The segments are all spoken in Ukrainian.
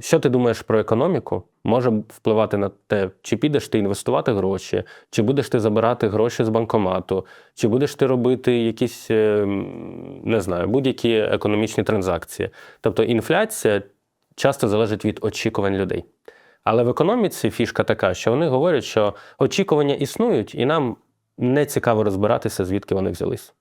Що ти думаєш про економіку? Може впливати на те, чи підеш ти інвестувати гроші, чи будеш ти забирати гроші з банкомату, чи будеш ти робити якісь, е, не знаю, будь-які економічні транзакції. Тобто інфляція часто залежить від очікувань людей. Але в економіці фішка така, що вони говорять, що очікування існують, і нам не цікаво розбиратися, звідки вони взялись.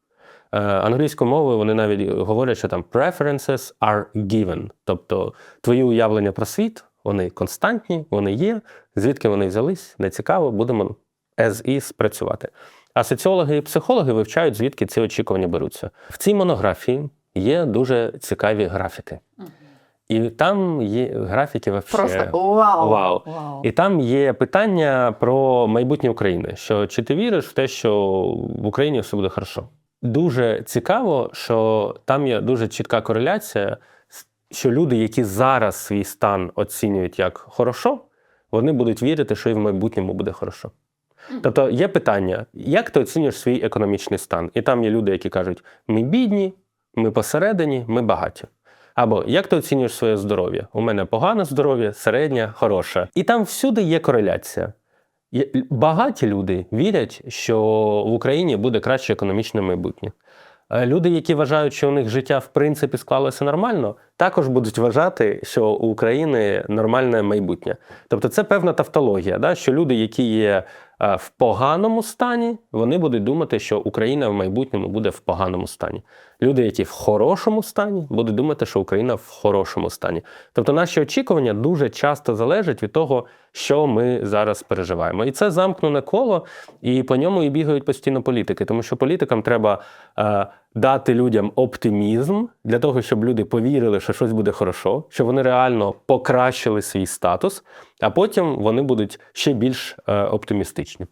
Е, Англійською мовою вони навіть говорять, що там preferences are given. Тобто твої уявлення про світ, вони константні, вони є. Звідки вони взялись, не цікаво, будемо as is працювати. А соціологи і психологи вивчають, звідки ці очікування беруться. В цій монографії є дуже цікаві графіки. І там є графіки вообще. Просто вау! Вау. вау. І там є питання про майбутнє України. Що чи ти віриш в те, що в Україні все буде хорошо? Дуже цікаво, що там є дуже чітка кореляція, що люди, які зараз свій стан оцінюють як хорошо, вони будуть вірити, що і в майбутньому буде хорошо. Тобто є питання, як ти оцінюєш свій економічний стан? І там є люди, які кажуть: ми бідні, ми посередині, ми багаті. Або як ти оцінюєш своє здоров'я? У мене погане здоров'я, середнє, хороше. І там всюди є кореляція. Багаті люди вірять, що в Україні буде краще економічне майбутнє. Е, Люди, які вважають, що у них життя в принципі склалося нормально, також будуть вважати, що у України нормальне майбутнє. Тобто це певна тавтологія, да? що люди, які є е, в поганому стані, вони будуть думати, що Україна в майбутньому буде в поганому стані. Люди, які в хорошому стані, будуть думати, що Україна в хорошому стані. Тобто наші очікування дуже часто залежать від того, що ми зараз переживаємо. І це замкнене коло, і по ньому і бігають постійно політики, тому що політикам треба е, дати людям оптимізм для того, щоб люди повірили, що щось буде хорошо, щоб вони реально покращили свій статус, а потім вони будуть ще більш е, оптимістичні.